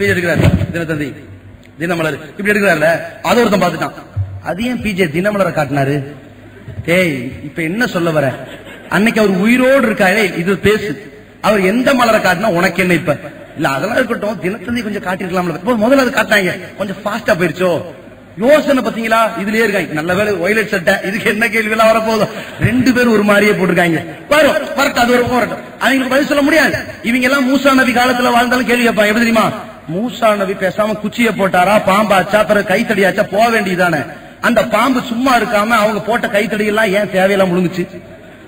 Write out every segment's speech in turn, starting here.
Page எடுக்கிறாரு தினத்தந்தி. தினமலர். இப்படி எடுக்கிறாருல அது ஒருத்தன் பார்த்துட்டான். அது ஏன் பிஜே தினமலரை காட்டினாரு? ஏய் இப்ப என்ன சொல்ல வர? அன்னைக்கு அவர் உயிரோடு இருக்காரே இது பேசு. அவர் எந்த மலரை காட்டினா உனக்கு என்ன இப்ப? இல்ல அதெல்லாம் இருக்கட்டும் தினத்தந்தி கொஞ்சம் காட்டிருக்கலாம்ல இப்போ முதல்ல அது காட்டினாங்க. கொஞ்சம் ஃபாஸ்டா போயிருச்சோ யோசனை பாத்தீங்களா இதுலயே இருக்காங்க. நல்ல வேலை ஒயலட் சட்டை இதுக்கு என்ன கேள்வி எல்லாம் வரப்போதும் ரெண்டு பேரும் ஒரு மாதிரியே போட்டிருக்காங்க. வரும் வரட்டும் அது ஒரு போராட்டம். அவங்களுக்கு பதில் சொல்ல முடியாது. இவங்க எல்லாம் மூசா நபி காலத்துல வாழ்ந்தாலும் கேள்வி கேட்பாங்க. எப்படி தெரியுமா? மூசா நபி பேசாம குச்சியை போட்டாரா? பாம்பாச்சா பிறகு கைத்தடியாச்சா போக வேண்டியதானே அந்த பாம்பு சும்மா இருக்காம அவங்க போட்ட கைத்தடி எல்லாம் ஏன் தேவையெல்லாம் முழுங்குச்சு?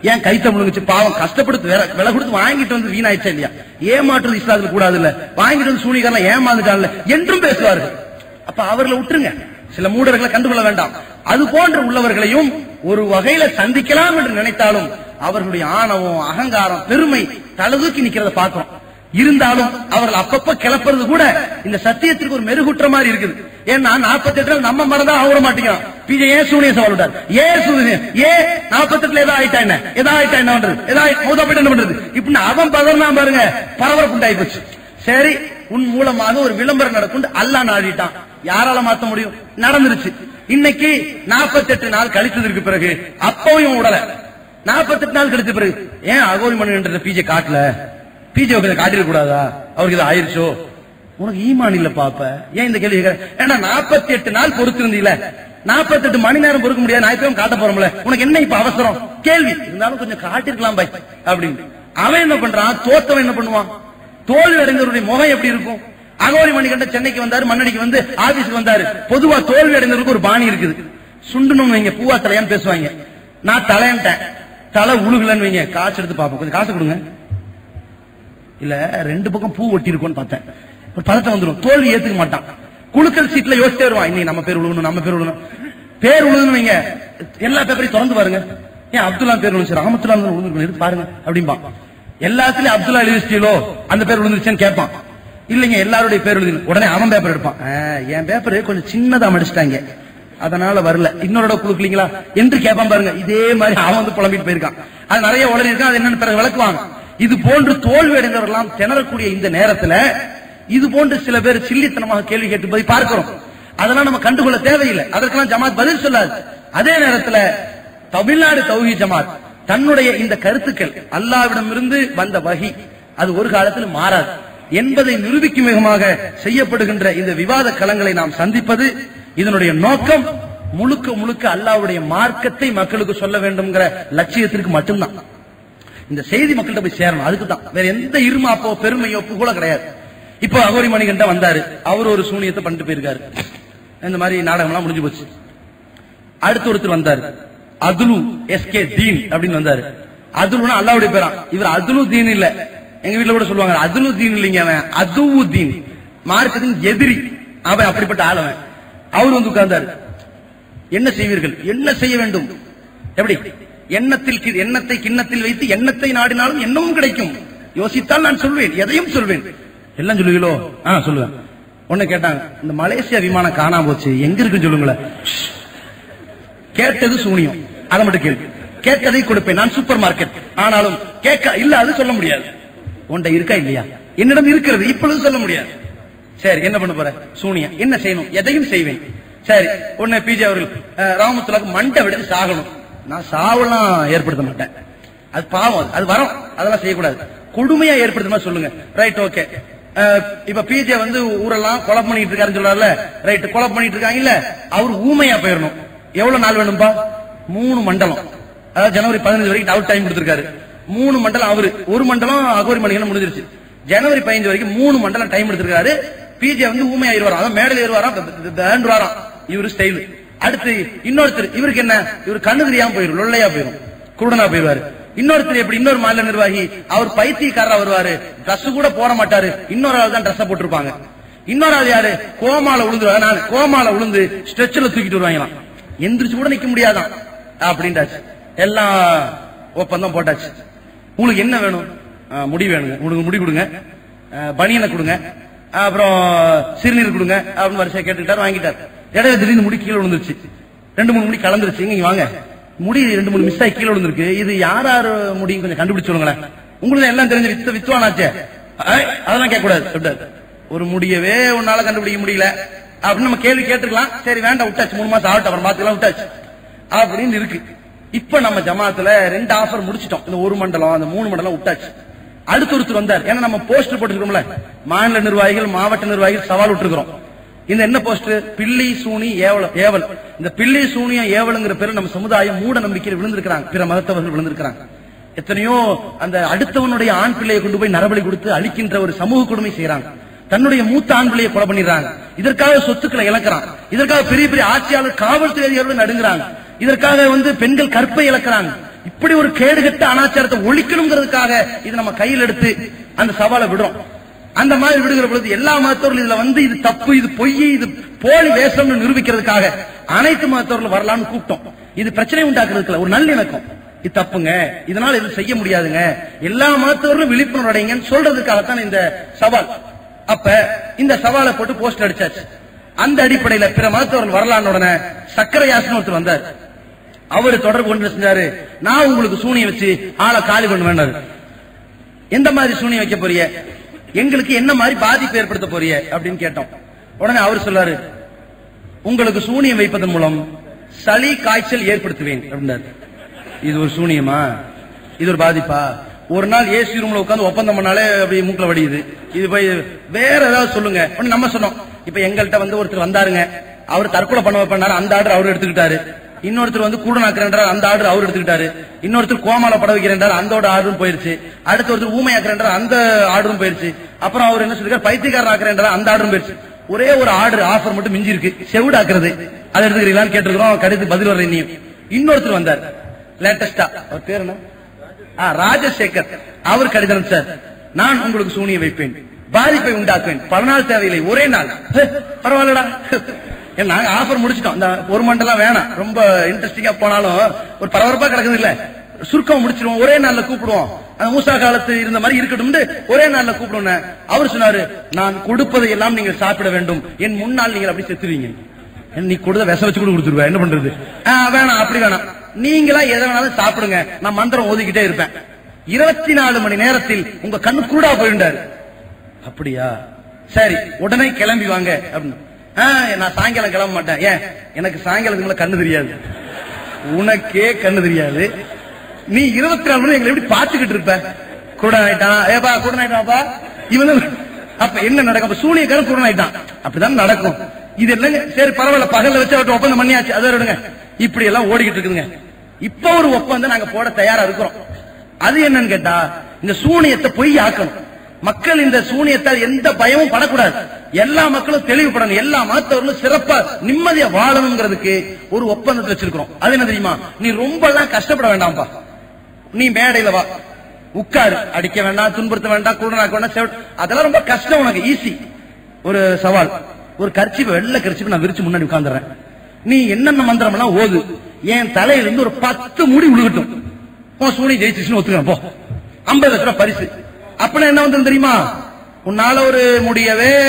ஏன் கைத்த முழுங்குச்சு? பாவம் கஷ்டப்படுத்து வில விலை கொடுத்து வாங்கிட்டு வந்து வீணாயிடுச்சா இல்லையா? ஏமாற்றுறது இஸ்லாத்துல கூடாது இல்ல. வாங்கிட்டு வந்து சூனிகாரம் ஏமாந்துட்டான்ல என்றும் பேசுவார்கள். அப்ப அவர்களை விட்டுருங்க. சில மூடர்களை கண்டுகொள்ள வேண்டாம். அது போன்ற உள்ளவர்களையும் ஒரு வகையில சந்திக்கலாம் என்று நினைத்தாலும் அவர்களுடைய ஆணவம் அகங்காரம் பெருமை தலதூக்கி நிக்கிறத பார்க்கிறோம். இருந்தாலும் அவர்கள் அப்பப்ப கிளப்புறது கூட இந்த சத்தியத்திற்கு ஒரு மெருகுற்ற மாதிரி இருக்குது. ஏன்னா நாற்பத்தி எட்டு நம்ம மறந்தா அவட மாட்டேங்கிறோம் பிஜே ஏன் சூனிய சவால் விட்டார்? ஏன் சூனிய ஏ நாற்பத்தி எட்டுல ஏதா ஆயிட்டா என்ன? ஏதா ஆயிட்டா என்ன பண்றது? ஏதா மௌதா போயிட்டு என்ன பண்றது? இப்படி அவன் பதறனா பாருங்க பரபரப்பு உண்டாயி போச்சு. சரி உன் மூலமாக ஒரு விளம்பரம் நடக்கும் அல்லாஹ் நாடிட்டான். யாரால மாத்த முடியும்? நடந்துருச்சு. இன்னைக்கு 48 நாள் கழித்ததற்கு பிறகு அப்பவும் உடல 48 நாள் கழித்த பிறகு ஏன் அகோரி மணி பிஜே காட்டல? பிஜே கொஞ்சம் காட்டிட கூடாதா? அவருக்கு இது ஆயிருச்சோ? உனக்கு ஈமான் இல்ல பாப்ப. ஏன் இந்த கேள்வி ஏன்னா நாற்பத்தி எட்டு நாள் பொறுத்திருந்தீல? 48 மணி நேரம் பொறுக்க முடியாது. ஞாயிற்றுக்கிழமை காட்ட போறோம்ல. உனக்கு என்ன இப்ப அவசரம்? கேள்வி. இருந்தாலும் கொஞ்சம் காட்டிருக்கலாம் பை அப்படின்னு. அவன் என்ன பண்றான்? தோத்தவன் என்ன பண்ணுவான்? தோல்வி அடைந்தவருடைய முகம் எப்படி இருக்கும்? அகோரி மணிகண்ட சென்னைக்கு வந்தாரு மண்ணடிக்கு வந்து ஆபீஸ்க்கு வந்தாரு. பொதுவா தோல்வி அடைந்தவருக்கு ஒரு பாணி இருக்குது. சுண்டணும் வைங்க பூவா தலையான்னு பேசுவாங்க. நான் தலையன்ட்டேன். தலை உழுகலன்னு வைங்க. காசு எடுத்து பார்ப்போம் கொஞ்சம் காசு கொடுங்க. இல்ல ரெண்டு பக்கம் பூ ஒட்டி இருக்கும்னு பார்த்தேன். ஒரு பதட்டம் வந்துடும் தோல்வி ஏத்துக்க மாட்டான். குழுக்கள் சீட்ல யோசிச்சே வருவான். இன்னைக்கு நம்ம பேர் விழுகணும் நம்ம பேர் விழுகணும் பேர் விழுகணும் வைங்க. எல்லா பேப்பரையும் திறந்து பாருங்க. ஏன் அப்துல்லா பேர் விழுந்துச்சு ராமத்துல்லா விழுந்துருக்கணும் பாருங்க அப்படிம்பா. எல்லாத்துலயும் அப்துல்லா எழுதிச்சிட்டீங்களோ அந்த பேர் விழுந்துருச்சேன்னு கேட்பான். இல்லைங்க எல்லாருடைய பேர் எழுதி உடனே அவன் பேப்பர் எடுப்பான். என் பேப்பர் கொஞ்சம் சின்னதா மடிச்சிட்டாங்க அதனால வரல. இன்னொரு குழுக்கலீங்களா என்று கேட்பான் பாருங்க. இதே மாதிரி அவன் வந்து புலம்பிட்டு போயிருக்கான். அது நிறைய உடனே இருக்கான் அது என்னன்னு பிறகு விளக்குவாங்க இது போன்று தோல்வி அடைந்தவர்களாம் திணறக்கூடிய இந்த நேரத்துல இது போன்று சில பேர் சில்லித்தனமாக கேள்வி கேட்டு போய் பார்க்கிறோம். அதெல்லாம் நம்ம கண்டுகொள்ள தேவையில்லை. அதற்கெல்லாம் ஜமாத் பதில் சொல்லாது. அதே நேரத்துல தமிழ்நாடு தௌஹி ஜமாத் தன்னுடைய இந்த கருத்துக்கள் அல்லாவிடமிருந்து வந்த வகி அது ஒரு காலத்தில் மாறாது. என்பதை நிரூபிக்கும் விதமாக செய்யப்படுகின்ற இந்த விவாத களங்களை நாம் சந்திப்பது இதனுடைய நோக்கம் முழுக்க முழுக்க அல்லாவுடைய மார்க்கத்தை மக்களுக்கு சொல்ல வேண்டும்ங்கிற லட்சியத்திற்கு மட்டும்தான். இந்த செய்தி மக்கள்கிட்ட போய் சேரணும். அதுக்கு தான் வேற எந்த இருமாப்போ பெருமையோ புகழ கிடையாது. இப்போ அகோரி மணிகண்ட வந்தாரு. அவர் ஒரு சூனியத்தை பண்ணிட்டு போயிருக்காரு. இந்த மாதிரி நாடகம்லாம் முடிஞ்சு போச்சு. அடுத்து ஒருத்தர் வந்தாரு. அதுலு எஸ்கே தீன் அப்படின்னு வந்தாரு. அதுலுனா அல்லாவுடைய பேரான் இவர் அதுலு தீன் இல்ல. எங்க வீட்டுல கூட சொல்லுவாங்க அதுலு தீன் இல்லைங்க அவன். அதுவு தீன். மார்க்கத்தின் எதிரி. அவன் அப்படிப்பட்ட ஆளவன். அவர் வந்து உட்கார்ந்தாரு. என்ன செய்வீர்கள்? என்ன செய்ய வேண்டும்? எப்படி? எண்ணத்தில் கி- எண்ணத்தை கிண்ணத்தில் வைத்து எண்ணத்தை நாடினாலும் எண்ணமும் கிடைக்கும். யோசித்தால் நான் சொல்வேன் எதையும் சொல்வேன். எல்லாம் சொல்லுவீங்களோ? ஆ சொல்லுவேன். ஒண்ணு கேட்டாங்க இந்த மலேசியா விமானம் காணாம போச்சு எங்க இருக்குன்னு சொல்லுங்களேன். கேட்டது சூனியம். அதை மட்டும் கேள்வி கேட்டதை கொடுப்பேன் நான் சூப்பர் மார்க்கெட். ஆனாலும் கேட்க இல்ல அது சொல்ல முடியாது. உன்ட இருக்கா இல்லையா? என்னிடம் இருக்கிறது இப்பொழுது சொல்ல முடியாது. சரி என்ன பண்ண போற? சூனியம். என்ன செய்யணும்? எதையும் செய்வேன். சரி உன்னை பிஜே அவர்கள் ராமத்துல ராமத்துலாக்கு மண்டை விட சாகணும். நான் சாவெல்லாம் ஏற்படுத்த மாட்டேன். அது பாவம் அது. வரும். அதெல்லாம் செய்யக்கூடாது. கொடுமையா ஏற்படுத்துமா சொல்லுங்க. ரைட் ஓகே இப்ப பிஜே வந்து ஊரெல்லாம் கொலை பண்ணிட்டு இருக்காருன்னு சொல்றாருல. ரைட் கொலை பண்ணிட்டு இருக்காங்கல்ல. அவர் ஊமையா போயிடணும் எவ்வளவு நாள் வேணும்பா? மூணு மண்டலம். அதாவது ஜனவரி பதினஞ்சு வரைக்கும் அவுட் டைம் கொடுத்திருக்காரு. மூணு மண்டலம் அவரு. ஒரு மண்டலம் அகோரி மணிகள் முடிஞ்சிருச்சு. ஜனவரி பதினஞ்சு வரைக்கும் மூணு மண்டலம் டைம் எடுத்திருக்காரு பிஜே வந்து ஊமையாயிருவாராம் ஆயிடுவாராம் அதான் மேடல் ஏறுவாராம். வேண்டுவாராம் இவரு ஸ்டைலு அடுத்து இன்னொருத்தர் இவருக்கு என்ன? இவர் கண்ணு தெரியாம போயிடும் லொல்லையா போயிடும் குருடனா போயிடுவாரு. இன்னொருத்தர் எப்படி இன்னொரு மாநில நிர்வாகி அவர் பைத்தியக்காரரா வருவாரு Dress கூட போட மாட்டாரு இன்னொரு ஆள் தான் ட்ரெஸ் போட்டிருப்பாங்க. இன்னொரு ஆள் யாரு? கோமால விழுந்துருவா நான் கோமால விழுந்து ஸ்ட்ரெச்சர்ல தூக்கிட்டு வருவாங்களாம். எந்திரிச்சு கூட நிக்க முடியாதான். அப்படின்ட்டாச்சு. எல்லாம் ஒப்பந்தம் போட்டாச்சு. உங்களுக்கு என்ன வேணும்? முடி வேணுங்க. உங்களுக்கு முடி கொடுங்க. பனியனை கொடுங்க. அப்புறம் சிறுநீர் கொடுங்க. அப்படின்னு வரிசையை கேட்டுக்கிட்டாரு வாங்கிட்டார். இடையில திடீர்னு முடி கீழே விழுந்துருச்சு. ரெண்டு மூணு முடி கலந்துருச்சு. இங்க வாங்க. முடி ரெண்டு மூணு மிஸ் ஆகி கீழே விழுந்திருக்கு. இது யார் யார் முடியும் கொஞ்சம் கண்டுபிடிச்சு சொல்லுங்களேன். உங்களுக்கு எல்லாம் தெரிஞ்ச வித்து வித்துவானாச்சே அதெல்லாம் கேட்க கூடாது ஒரு முடியவே உன்னால கண்டுபிடிக்க முடியல. அப்படின்னு நம்ம கேள்வி கேட்டுக்கலாம் சரி வேண்டாம் விட்டாச்சு. மூணு மாசம் ஆகட்டும். அப்புறம் பாத்துக்கலாம் விட்டாச்சு. அப்படின்னு இருக்கு. இப்ப நம்ம ஜமாத்துல ரெண்டு ஆஃபர் முடிச்சிட்டோம். இந்த ஒரு மண்டலம் அந்த மூணு மண்டலம் விட்டாச்சு. அடுத்து ஒருத்தர் வந்தார். ஏன்னா நம்ம போஸ்டர் போட்டுருக்கோம்ல மாநில நிர்வாகிகள் மாவட்ட நிர்வாகிகள் சவால் விட்டுருக்கிறோம். இந்த என்ன போஸ்ட் பில்லி சூனி ஏவல ஏவல். இந்த பில்லி சூனியம் ஏவலுங்கிற பேரு நம்ம சமுதாயம் மூட நம்பிக்கையில் விழுந்திருக்கிறாங்க. பிற மதத்தவர்கள் விழுந்திருக்கிறாங்க. எத்தனையோ அந்த அடுத்தவனுடைய ஆண் பிள்ளையை கொண்டு போய் நரபலி கொடுத்து அழிக்கின்ற ஒரு சமூக கொடுமை செய்யறாங்க தன்னுடைய மூத்த ஆண் பிள்ளையை கொலை பண்ணிடுறாங்க. இதற்காக சொத்துக்களை இழக்கிறான் இதற்காக பெரிய பெரிய ஆட்சியாளர் காவல்துறை அதிகாரிகள் இதற்காக வந்து பெண்கள் கற்பை இழக்கிறாங்க. இப்படி ஒரு கேடுகட்ட அனாச்சாரத்தை ஒழிக்கணுங்கிறதுக்காக இது நம்ம கையில் எடுத்து அந்த சவாலை விடுறோம். அந்த மாதிரி விடுகிற பொழுது எல்லா மதத்தவர்களும் இதுல வந்து இது தப்பு இது பொய் இது போலி வேஷம்னு நிரூபிக்கிறதுக்காக அனைத்து மதத்தவர்களும் வரலாம்னு கூப்பிட்டோம். இது பிரச்சனை உண்டாக்குறதுக்குல ஒரு நல்லிணக்கம் இது தப்புங்க. இதனால இது செய்ய முடியாதுங்க. எல்லா மதத்தவர்களும் விழிப்புணர்வு அடைங்கன்னு சொல்றதுக்காகத்தான் இந்த சவால். அப்ப இந்த சவாலை போட்டு போஸ்ட் அடிச்சாச்சு. அந்த அடிப்படையில பிற மதத்தவர்கள் வரலான்னு உடனே சக்கரையாசன் ஒருத்தர் வந்தார். அவரு தொடர்பு கொண்டு செஞ்சாரு? நான் உங்களுக்கு சூனியம் வச்சு ஆளை காலி பண்ண எந்த மாதிரி சூனியம் வைக்க போறிய எங்களுக்கு என்ன மாதிரி பாதிப்பு ஏற்படுத்த போறிய அப்படின்னு கேட்டோம். உடனே அவர் சொல்லாரு உங்களுக்கு சூனியம் வைப்பதன் மூலம் சளி காய்ச்சல் ஏற்படுத்துவேன் அப்படின்னாரு. இது ஒரு சூனியமா? இது ஒரு பாதிப்பா? ஒரு நாள் ஏசி ரூம்ல உட்காந்து ஒப்பந்தம் பண்ணாலே அப்படியே மூக்கில் வடியுது. இது போய் வேற ஏதாவது சொல்லுங்க. நம்ம சொன்னோம். இப்ப எங்கள்கிட்ட வந்து ஒருத்தர் வந்தாருங்க. அவர் தற்கொலை பண்ண வைப்பாரு அந்த ஆர்டர் அவர் எடுத்துக்கிட்டாரு. இன்னொருத்தர் வந்து கூட நாக்குறேன்றார் அந்த ஆர்டர் அவர் எடுத்துக்கிட்டாரு. இன்னொருத்தர் கோமால பட வைக்கிறேன்றார் அந்த ஆர்டரும் போயிருச்சு. அடுத்த ஒருத்தர் ஊமையாக்குறேன்றார் அந்த ஆர்டரும் போயிருச்சு. அப்புறம் அவர் என்ன சொல்லிருக்காரு? பைத்தியக்காரன் ஆக்குறேன்றார் அந்த ஆர்டரும் போயிருச்சு. ஒரே ஒரு ஆர்டர் ஆஃபர் மட்டும் மிஞ்சி இருக்கு செவிடாக்குறது அதை எடுத்துக்கிறீங்களான்னு கேட்டிருக்கிறோம். கடிதத்து பதில் வர இனியும் இன்னொருத்தர் வந்தார். லேட்டஸ்டா அவர் பேர் என்ன? ராஜசேகர். அவர் கடிதம் சார் நான் உங்களுக்கு சூனியம் வைப்பேன். பாதிப்பை உண்டாக்குவேன். பல நாள் தேவையில்லை. ஒரே நாள். பரவாயில்லடா. நாங்க ஆஃபர் முடிச்சிட்டோம். இந்த ஒரு மண்டலம் வேணாம். ரொம்ப இன்ட்ரெஸ்டிங்கா போனாலும் ஒரு பரபரப்பா கிடக்குது இல்ல. சுருக்கம் முடிச்சிருவோம். ஒரே நாள்ல கூப்பிடுவோம். அந்த மூசா காலத்து இருந்த மாதிரி இருக்கட்டும் ஒரே நாள்ல கூப்பிடுவோம் அவர் சொன்னாரு நான் கொடுப்பதை எல்லாம் நீங்கள் சாப்பிட வேண்டும். என் முன்னால் நீங்கள் அப்படி செத்துவீங்க நீ கொடுத்த விச வச்சு கூட கொடுத்துருவ? என்ன பண்றது? வேணாம். அப்படி வேணாம். நீங்களா எதை வேணாலும் சாப்பிடுங்க. நான் மந்திரம் ஓதிக்கிட்டே இருப்பேன். இருபத்தி நாலு மணி நேரத்தில் உங்க கண்ணு கூடா போயிருந்தாரு. அப்படியா? சரி உடனே கிளம்பி வாங்க. அப்படின்னு. நான் சாயங்காலம் கிளம்ப மாட்டேன். ஏன்? எனக்கு சாயங்காலத்துக்கு மேல கண்ணு தெரியாது. உனக்கே கண்ணு தெரியாது. நீ இருபத்தி நாலு மணி எங்களை எப்படி பாத்துக்கிட்டு இருப்ப? கூட ஆயிட்டான் ஏப்பா கூட ஆயிட்டாப்பா இவன் அப்ப என்ன நடக்கும்? அப்ப சூனியக்காரன் கூட ஆயிட்டான் அப்படிதான் நடக்கும். இது இல்லைங்க சரி பரவாயில்ல. பகல்ல வச்சு அவர்ட்ட ஒப்பந்தம் பண்ணியாச்சு. அதை விடுங்க. இப்படி எல்லாம் ஓடிக்கிட்டு இருக்குதுங்க. இப்ப ஒரு ஒப்பந்தம் நாங்க போட தயாரா இருக்கிறோம். அது என்னன்னு கேட்டா இந்த சூனியத்தை பொய் ஆக்கணும் மக்கள் இந்த சூனியத்தால் எந்த பயமும் படக்கூடாது. எல்லா மக்களும் தெளிவுபடணும். எல்லா மதத்தவர்களும் சிறப்பா நிம்மதியா வாழணுங்கிறதுக்கு ஒரு ஒப்பந்தத்தை வச்சிருக்கிறோம். அது என்ன தெரியுமா? நீ ரொம்ப எல்லாம் கஷ்டப்பட வேண்டாம்ப்பா. நீ மேடையில வா. உட்காரு. அடிக்க வேண்டாம் துன்புறுத்த வேண்டாம் கூடனாக்க வேண்டாம் அதெல்லாம் ரொம்ப கஷ்டம் உனக்கு. ஈஸி ஒரு சவால். ஒரு கர்ச்சிப்பு வெள்ள கர்ச்சிப்பு நான் விரிச்சு முன்னாடி உட்காந்துறேன் நீ என்னென்ன மந்திரம் எல்லாம் ஓது என் தலையில இருந்து ஒரு பத்து முடி விழுகட்டும் உன் சூனி ஜெயிச்சிச்சுன்னு ஒத்துக்கிறேன் போ. ஐம்பது லட்சம் ரூபாய் பரிசு. அப்பனா என்ன வந்து தெரியுமா? உன்னால ஒரு முடியவே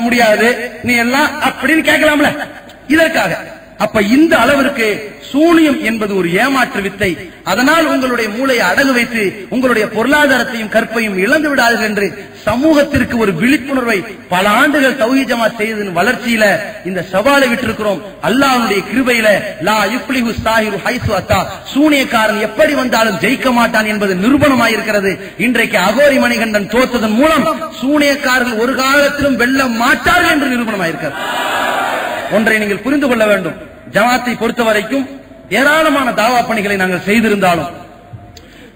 முடியாது. நீ எல்லாம் அப்படின்னு கேட்கலாம்ல. இதற்காக. அப்ப இந்த அளவிற்கு சூனியம் என்பது ஒரு ஏமாற்று வித்தை. அதனால் உங்களுடைய மூளையை அடகு வைத்து உங்களுடைய பொருளாதாரத்தையும் கற்பையும் இழந்து விடாதீர்கள் என்று சமூகத்திற்கு ஒரு விழிப்புணர்வை பல ஆண்டுகள் தௌஹி ஜமாத் செய்ததன் வளர்ச்சியில இந்த சவாலை விட்டிருக்கிறோம். அல்லாஹ்வுடைய கிருபையில லா யுப்ளிஹு சாஹிர் ஹைசு அத்தா. சூனியக்காரன் எப்படி வந்தாலும் ஜெயிக்க மாட்டான் என்பது நிரூபணமாயிருக்கிறது. இன்றைக்கு அகோரி மணிகண்டன் தோற்றதன் மூலம் சூனியக்காரர்கள் ஒரு காலத்திலும் வெல்ல மாட்டார்கள் என்று நிரூபணமாயிருக்கிறது. ஒன்றை நீங்கள் புரிந்து கொள்ள வேண்டும். ஜமாத்தை பொறுத்த வரைக்கும் ஏராளமான தாவா பணிகளை நாங்கள் செய்திருந்தாலும்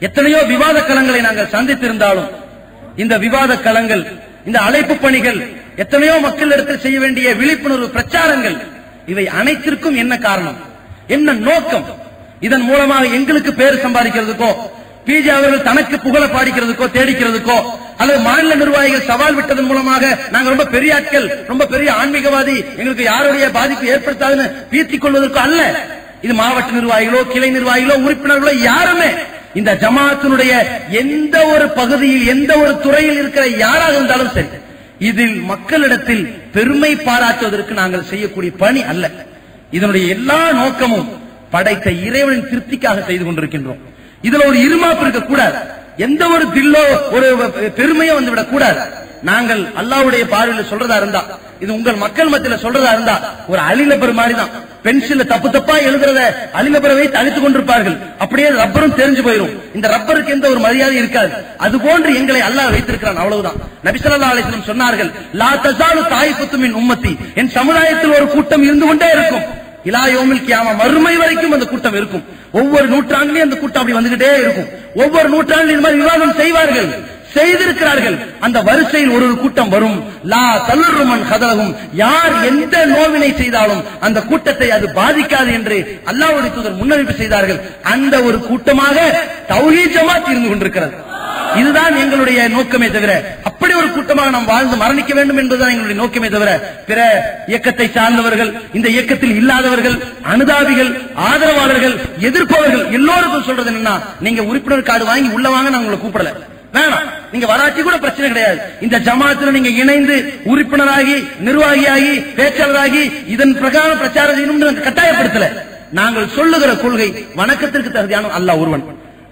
எத்தனையோ விவாத களங்களை நாங்கள் சந்தித்திருந்தாலும் இந்த விவாத களங்கள் இந்த அழைப்பு பணிகள் எத்தனையோ மக்களிடத்தில் செய்ய வேண்டிய விழிப்புணர்வு பிரச்சாரங்கள் இவை அனைத்திற்கும் என்ன காரணம்? என்ன நோக்கம்? இதன் மூலமாக எங்களுக்கு பேர் சம்பாதிக்கிறதுக்கோ பிஜே அவர்கள் தனக்கு புகழ பாடிக்கிறதுக்கோ தேடிக்கிறதுக்கோ அல்லது மாநில நிர்வாகிகள் சவால் விட்டதன் மூலமாக நாங்க ரொம்ப பெரிய ஆட்கள் ரொம்ப பெரிய ஆன்மீகவாதி எங்களுக்கு யாருடைய பாதிப்பு ஏற்படுத்தாதுன்னு பீர்த்திக் கொள்வதற்கு அல்ல. இது மாவட்ட நிர்வாகிகளோ கிளை நிர்வாகிகளோ உறுப்பினர்களோ யாருமே. இந்த ஜமாத்தினுடைய எந்த ஒரு பகுதியில் எந்த ஒரு துறையில் இருக்கிற யாராக இருந்தாலும் சரி இதில் மக்களிடத்தில் பெருமை பாராட்டுவதற்கு நாங்கள் செய்யக்கூடிய பணி அல்ல. இதனுடைய எல்லா நோக்கமும் படைத்த இறைவனின் திருப்திக்காக செய்து கொண்டிருக்கின்றோம். இதுல ஒரு இருமாப்பு இருக்கக்கூடாது. எந்த ஒரு தில்லோ ஒரு பெருமையோ வந்து விடக்கூடாது நாங்கள் அல்லாவுடைய பார்வையில சொல்றதா இருந்தா இது உங்கள் மக்கள் மத்தியில சொல்றதா இருந்தா ஒரு அலிலப்பர் மாதிரி தான் பென்சில்ல தப்பு தப்பா எழுதுறத அலிலப்பரை வைத்து கொண்டிருப்பார்கள். அப்படியே ரப்பரும் தெரிஞ்சு போயிடும் இந்த ரப்பருக்கு எந்த ஒரு மரியாதை இருக்காது. அது போன்று எங்களை அல்லாஹ் வைத்திருக்கிறான் அவ்வளவுதான். நபிசல்லா அலிஸ்லம் சொன்னார்கள் லா தசாலு தாய் புத்துமின் உம்மத்தி. என் சமுதாயத்தில் ஒரு கூட்டம் இருந்து கொண்டே இருக்கும். இலாயோமில் கியாம மறுமை வரைக்கும் அந்த கூட்டம் இருக்கும். ஒவ்வொரு நூற்றாண்டிலும் அந்த கூட்டம் அப்படி வந்துகிட்டே இருக்கும். ஒவ்வொரு நூற்றாண்டிலும் இந்த மாதிரி விவாதம் செய்வார்கள் செய்திருக்கிறார்கள். அந்த வரிசையில் ஒரு ஒரு கூட்டம் வரும். லா தலுருமன் கதலகும் யார் எந்த நோவினை செய்தாலும் அந்த கூட்டத்தை அது பாதிக்காது என்று அல்லாஹ்வுடைய தூதர் முன்னறிவிப்பு செய்தார்கள். அந்த ஒரு கூட்டமாக தௌஹீத் ஜமாத் இருந்து கொண்டிருக்கிறது. இதுதான் எங்களுடைய நோக்கமே தவிர அப்படி ஒரு கூட்டமாக நாம் வாழ்ந்து மரணிக்க வேண்டும் என்பதுதான் எங்களுடைய நோக்கமே தவிர பிற இயக்கத்தை சார்ந்தவர்கள் இந்த இயக்கத்தில் இல்லாதவர்கள் அனுதாபிகள் ஆதரவாளர்கள் எதிர்ப்பவர்கள் எல்லோருக்கும் சொல்றது என்னன்னா நீங்க உறுப்பினர் கார்டு வாங்கி உள்ள வாங்க நான் உங்களை கூப்பிடல. வேணாம். நீங்க வராட்டி கூட பிரச்சனை கிடையாது. இந்த ஜமாத்துல நீங்க இணைந்து உறுப்பினராகி நிர்வாகியாகி பேச்சாளராகி இதன் பிரகாரம் பிரச்சாரம் செய்யணும் நாங்க கட்டாயப்படுத்தல. நாங்கள் சொல்லுகிற கொள்கை வணக்கத்திற்கு தகுதியான அல்லாஹ் ஒருவன்.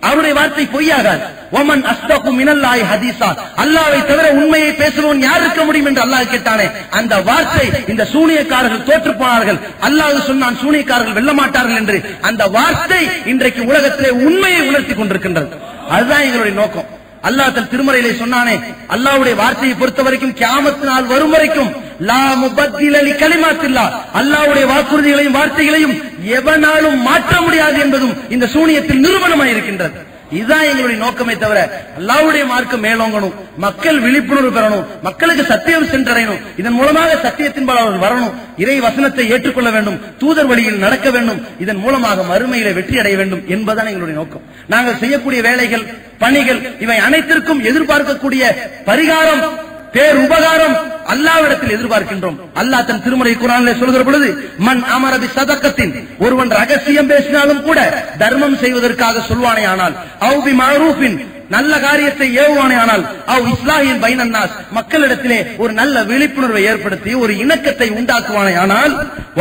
அவருடைய வார்த்தை பொய்யாகாது. ஒமன் அஸ்தகு மினல்லாய் ஹதீசா அல்லாவை தவிர உண்மையை பேசுபவன் யார் இருக்க முடியும் என்று அல்லாஹ் கேட்டானே. அந்த வார்த்தை இந்த சூனியக்காரர்கள் தோற்று போனார்கள் அல்லாஹ் சொன்னான் சூனியக்காரர்கள் வெல்ல மாட்டார்கள் என்று. அந்த வார்த்தை இன்றைக்கு உலகத்திலே உண்மையை உணர்த்தி கொண்டிருக்கின்றது. அதுதான் எங்களுடைய நோக்கம். அல்லாஹ் தன் திருமறையிலே சொன்னானே அல்லாஹ்வுடைய வார்த்தையை பொறுத்த வரைக்கும் கியாமத்து நாள் வரும் வரைக்கும் லா முபத்தில களிமாத்தில்லா அல்லாவுடைய அல்லாஹ்வுடைய வாக்குறுதிகளையும் வார்த்தைகளையும் எவனாலும் மாற்ற முடியாது என்பதும் இந்த சூனியத்தில் நிரூபணமாய் இருக்கின்றது இதுதான் எங்களுடைய நோக்கமே தவிர அல்லாவுடைய மார்க்கம் மேலோங்கணும். மக்கள் விழிப்புணர்வு பெறணும். மக்களுக்கு சத்தியம் சென்றடையணும். இதன் மூலமாக சத்தியத்தின்பால் அவர்கள் வரணும். இறை வசனத்தை ஏற்றுக்கொள்ள வேண்டும். தூதர் வழியில் நடக்க வேண்டும். இதன் மூலமாக மறுமையில வெற்றி அடைய வேண்டும் என்பதுதான் எங்களுடைய நோக்கம். நாங்கள் செய்யக்கூடிய வேலைகள் பணிகள் இவை அனைத்திற்கும் எதிர்பார்க்கக்கூடிய பரிகாரம் பேர் உபகாரம் அல்லாவிடத்தில் எதிர்பார்க்கின்றோம். அல்லாஹ் தன் திருமறை குரானில் சொல்கிற பொழுது மண் அமரபி சதக்கத்தின் ஒருவன் ரகசியம் பேசினாலும் கூட தர்மம் செய்வதற்காக சொல்வானே ஆனால் அவுபி மாரூஃபின் நல்ல காரியத்தை ஏவுவானே ஆனால் அவ் இஸ்லாமியின் பைனன்னாஸ் மக்களிடத்திலே ஒரு நல்ல விழிப்புணர்வை ஏற்படுத்தி ஒரு இணக்கத்தை உண்டாக்குவானே ஆனால்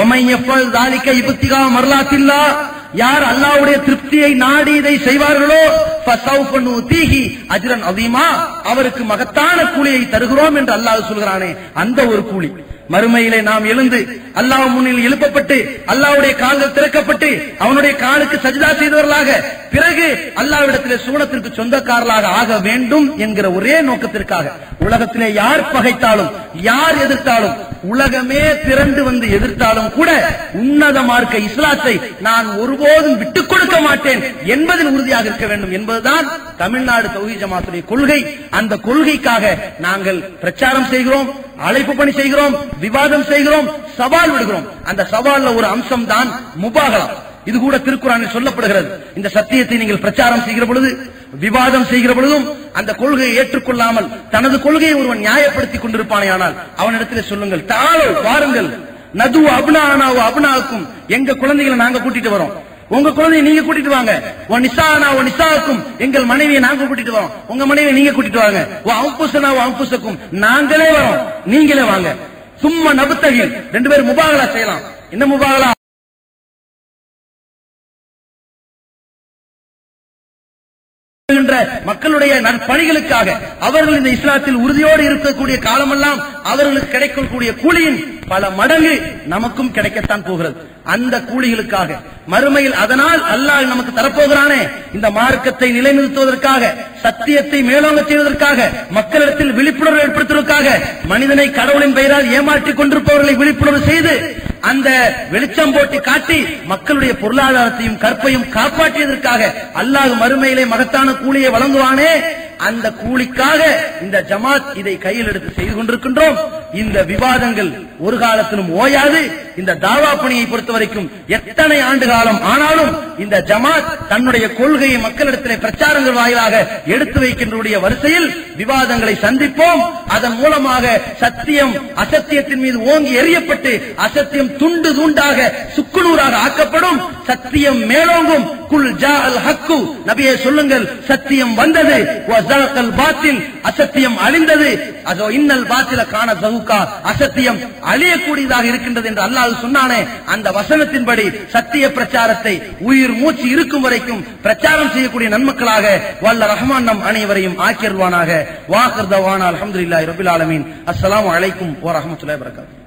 ஒமையப்பல் தாலிக்க இபத்திகா மரலாத்தில்லா யார் அல்லாவுடைய திருப்தியை நாடி இதை செய்வார்களோ தீகி நூதீஹி அஜ்ரன் அதீமா அவருக்கு மகத்தான கூலியை தருகிறோம் என்று அல்லாஹ் சொல்கிறானே அந்த ஒரு கூலி. மறுமையிலே நாம் எழுந்து அல்லாஹ் முன்னில் எழுப்பப்பட்டு அல்லாவுடைய கால்கள் திறக்கப்பட்டு அவனுடைய காலுக்கு சஜிதா செய்தவர்களாக பிறகு அல்லாவிடத்திலே சூனத்திற்கு சொந்தக்காரர்களாக ஆக வேண்டும் என்கிற ஒரே நோக்கத்திற்காக உலகத்திலே யார் பகைத்தாலும் யார் எதிர்த்தாலும் உலகமே திரண்டு வந்து எதிர்த்தாலும் கூட உன்னத மார்க்க இஸ்லாத்தை நான் ஒருபோதும் விட்டுக் கொடுக்க மாட்டேன் என்பதில் உறுதியாக இருக்க வேண்டும் என்பதுதான் தமிழ்நாடு தொகுதி ஜமாத்துடைய கொள்கை. அந்த கொள்கைக்காக நாங்கள் பிரச்சாரம் செய்கிறோம் அழைப்பு பணி செய்கிறோம் விவாதம் செய்கிறோம் சவால் விடுகிறோம். அந்த சவால்ல ஒரு அம்சம் தான் முபாகலா. இது கூட திருக்குறானில் சொல்லப்படுகிறது. இந்த சத்தியத்தை நீங்கள் பிரச்சாரம் செய்கிற பொழுது விவாதம் செய்கிற பொழுதும் அந்த கொள்கையை ஏற்றுக்கொள்ளாமல் தனது கொள்கையை ஒருவன் நியாயப்படுத்திக் கொண்டிருப்பானே ஆனால் அவனிடத்திலே சொல்லுங்கள் தாழோ பாருங்கள் நது அபுனானாவோ அபுனாவுக்கும் எங்க குழந்தைகளை நாங்க கூட்டிட்டு வரோம். உங்க குழந்தைய நீங்க கூட்டிட்டு வாங்க. உன் நிசானா ஓ நிசாவுக்கும் எங்கள் மனைவியை நாங்க கூட்டிட்டு வரோம். உங்க மனைவியை நீங்க கூட்டிட்டு வாங்க. ஓ அம்புசனா ஓ அம்புசக்கும். நாங்களே வரோம். நீங்களே வாங்க. சும்மா நபுத்தகில். ரெண்டு பேரும் முபாகலா செய்யலாம். என்ன முபாகலா? இருக்கின்ற மக்களுடைய நற்பணிகளுக்காக அவர்கள் இந்த இஸ்லாத்தில் உறுதியோடு இருக்கக்கூடிய காலமெல்லாம் அவர்களுக்கு கிடைக்கக்கூடிய கூலியின் பல மடங்கு நமக்கும் கிடைக்கத்தான் போகிறது. அந்த கூலிகளுக்காக. மறுமையில் அதனால் அல்லாஹ் நமக்கு தரப்போகிறானே. இந்த மார்க்கத்தை நிலைநிறுத்துவதற்காக சத்தியத்தை மேலோங்க செய்வதற்காக மக்களிடத்தில் விழிப்புணர்வு ஏற்படுத்துவதற்காக மனிதனை கடவுளின் பெயரால் ஏமாற்றிக் கொண்டிருப்பவர்களை விழிப்புணர்வு செய்து அந்த வெளிச்சம் போட்டு காட்டி மக்களுடைய பொருளாதாரத்தையும் கற்பையும் காப்பாற்றியதற்காக அல்லாஹ் மறுமையிலே மகத்தான கூலியை வழங்குவானே. அந்த கூலிக்காக இந்த ஜமாத் இதை கையில் எடுத்து செய்து கொண்டிருக்கின்றோம். இந்த விவாதங்கள் ஒரு காலத்திலும் ஓயாது. இந்த தாவா பணியை பொறுத்த வரைக்கும் எத்தனை ஆண்டு காலம் ஆனாலும் இந்த ஜமாத் தன்னுடைய கொள்கையை மக்களிடத்தில் பிரச்சாரங்கள் வாயிலாக எடுத்து வைக்கின்றடைய வரிசையில் விவாதங்களை சந்திப்போம். அதன் மூலமாக சத்தியம் அசத்தியத்தின் மீது ஓங்கி எறியப்பட்டு அசத்தியம் துண்டு துண்டாக சுக்குநூறாக ஆக்கப்படும் சத்தியம் மேலோங்கும். குல் ஜா அல் ஹக்கு. நபியை சொல்லுங்கள் சத்தியம் வந்தது. பாத்தில் அசத்தியம் அழிந்தது. அதோ இன்னல் பாத்தில காண சவுக்கா அசத்தியம் அழியக்கூடியதாக இருக்கின்றது என்று அல்லாஹ் சொன்னானே. அந்த வசனத்தின்படி சத்திய பிரச்சாரத்தை உயிர் மூச்சு இருக்கும் வரைக்கும் பிரச்சாரம் செய்யக்கூடிய நன்மக்களாக வல்ல ரஹ்மான் நம் அனைவரையும் ஆக்கியர்வானாக வாஹர் தவானா அல்ஹம்துலில்லாஹி ரபில் ஆலமீன். அஸ்லாம் வலைக்கும் வ ரஹ்மத்துல்லாஹி வபரகாத்துஹு